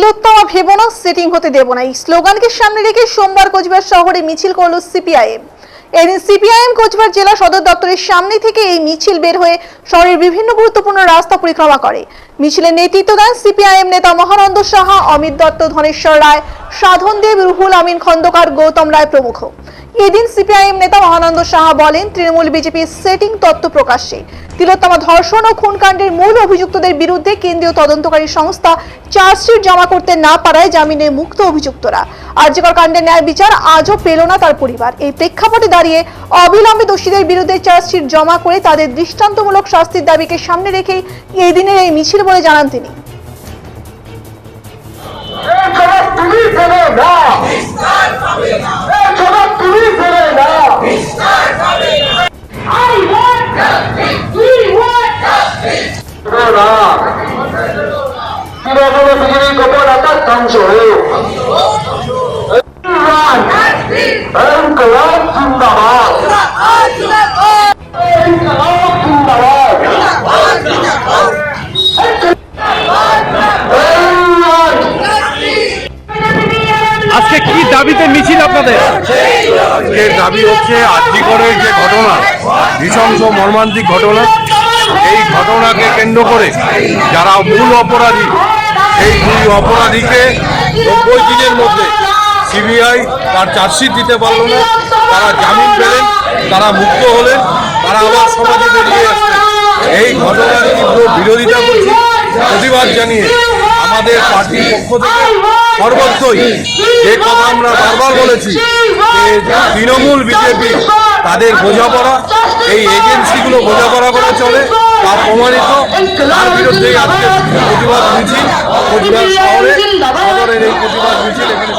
তিলোত্তমা ভেব না সেটিং হতে দেব না। এই স্লোগানকে সামনে রেখে সোমবার কোচবিহার শহরে মিছিল করল সিপিআইএম এদিন সিপিআইএম কোচবিহার জেলা সদর দপ্তরের সামনে থেকে এই মিছিল বের হয়ে শহরের বিভিন্ন গুরুত্বপূর্ণ রাস্তা পরিক্রমা করে। মিছিলের নেতৃত্ব দেন সিপিআইএম নেতা মহানন্দ সাহা, অমিত দত্ত, ধনেশ্বর রায়, সাধন দেব, রুহুল আমিন খন্দকার, গৌতম রায় প্রমুখ। এদিন সিপিআইএম নেতা মহানন্দ সাহা বলেন তৃণমূল বিজেপির সেটিং তত্ত্ব প্রকাশ্যে। তিলোত্তমা ধর্ষণ ও খুনকাণ্ডের মূল অভিযুক্তদের বিরুদ্ধে কেন্দ্রীয় তদন্তকারী সংস্থা চার্জশিট জমা করতে না পারায় জামিনে মুক্ত অভিযুক্তরা। আর্যকর কাণ্ডের ন্যায় বিচার আজও পেল না তার পরিবার। এই প্রেক্ষাপটে দাঁড়িয়ে অবিলম্বে দোষীদের বিরুদ্ধে চার্জশিট জমা করে তাদের দৃষ্টান্তমূলক শাস্তির দাবিকে সামনে রেখেই এই দিনের এই মিছিল বলে জানান তিনি। তুমি না এই জবাব তুমি দেবে না I want justice. We want justice. দেবে না। তৃণমূল বিজেপি গোপন আকার ধ্বংস হোক জিন্দাবাদ। আজকে কি দাবিতে মিছিল আপনাদের? আজকের দাবি হচ্ছে আর্যিকরের যে ঘটনা, নৃশংস মর্মান্তিক ঘটনা এই ঘটনাকে কেন্দ্র করে যারা মূল অপরাধী এই দুই অপরাধীকে নব্বই দিনের মধ্যে সিবিআই তার চার্জশিট দিতে পারল না। তারা জামিন পেলেন, তারা মুক্ত হলেন, তারা আবার সমাজে বেরিয়ে আসলেন। এই ঘটনার তীব্র বিরোধিতা করছি, প্রতিবাদ জানিয়ে আমাদের পার্টির পক্ষ থেকে সর্বত্রই যে কথা আমরা বারবার বলেছি, যে তৃণমূল বিজেপি তাদের বোঝাপড়া, এই এজেন্সিগুলো বোঝাপড়া করে চলে, তা প্রমাণিত। তার বিরুদ্ধে আজকে প্রতিবাদ মিছিল, প্রতিবাদ শহরে এই প্রতিবাদ মিছিল এখানে